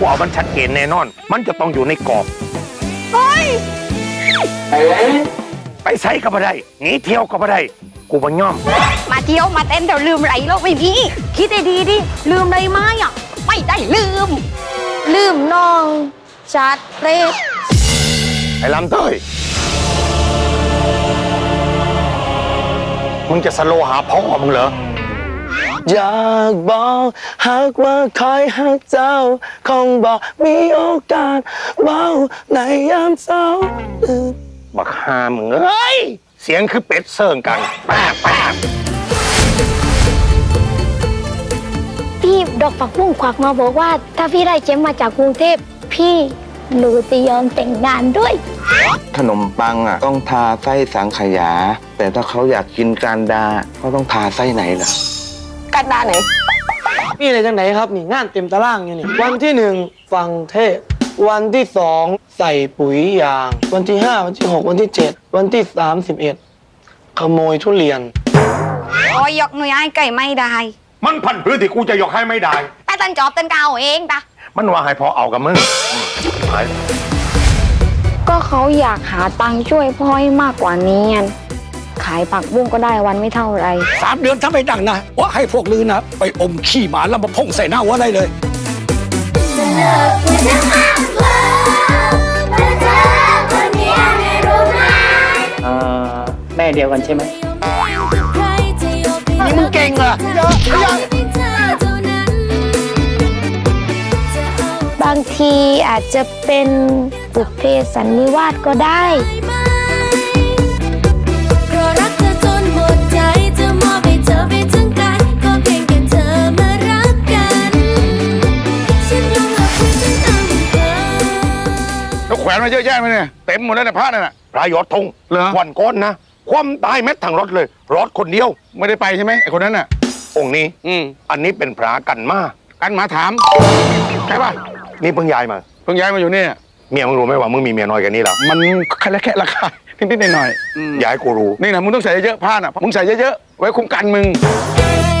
กูเอามันชัดเจนแน่นอน มันจะต้องอยู่ในกรอบ เฮ้ย ไปใช้ก็บ่ได้หนีเที่ยวก็บ่ได้กูบ่ย่อม มาเที่ยวมาเต้นเดี๋ยวลืมไรโลกไม่มีคิดให้ดีดิ ลืมอะไรไหมอะ ไม่ได้ลืม ลืมน้องชัดเลยไอ้ลำเต้ยมึงจะสโลว์หาพ่อมึงเหรอ อยากบอกหากว่าคอยหักเจ้า คงบอกมีโอกาสเว้าในยามเศร้าบักฮามึงเอ้ย เสียงคือเป็ดเสิ่งกันแป๊บแป๊บพี่ดอกฝักบุ้งควักมาบอกว่า ถ้าพี่ได้เจมมาจากกรุงเทพพี่หนูจะยอมแต่งงานด้วย ขนมปังอะ ต้องทาไส้สังขยา แต่ถ้าเขาอยากกินการดาเขาต้องทาไส้ไหนล่ะ กันดาไหน นี่อะไรจังไหนครับนี่งานเต็มตารางอยู่นี่ วันที่หนึ่งฟังเทศ วันที่สองใส่ปุ๋ยยาง วันที่ห้าวันที่หกวันที่เจ็ดวันที่สามสิบเอ็ดขโมยทุเรียน โอ้ยยกหน่วยให้ไก่ไม่ได้มันพันพื้นที่กูจะยกให้ไม่ได้ แต่ตันจอบตันกาวเองตะมันว่าให้พอเอากับมึงอืมไปก็เขาอยากหาตังค์ช่วยพ่อให้มากกว่านี้ไงขายผักบุ้งก็ได้วันไม่เท่าไหรสามเดือนถ้าไม่ดังนะว่าให้พวกลือนะ ไปอมขี้หมาแล้วมาพ่งใส่หน้าว่าได้เลยแม่เดียวกันใช่ไหม นี่มึงเก่งเหรอบางทีอาจจะเป็นบุพเพสันนิวาสก็ได้ วแขวนมาเยอะแยะไหมเนี่ยเต็มหมดแล้วนะพระนั่นน่ะ พระยอดธงเหรอ วันก้อนนะ ความตายแม้ทั้งรถเลย รถคนเดียว ไม่ได้ไปใช่ไหมไอคนนั้นอะ องค์นี้ อืมอันนี้เป็นพระกันมากันหมาถามใช่ป่ะนี่เพิ่งย้ายมา เพิ่งย้ายมาอยู่เนี่ย เมียมึงรู้ไหมว่ามึงมีเมียน้อยกว่านี้แล้วมันแค่ละแค่ราคานิดๆหน่อยอย่าให้กูรู้ๆนี่นะมึงต้องใส่เยอะๆผ้าน่ะมึงใส่เยอะๆไว้คุ้มกันมึงเ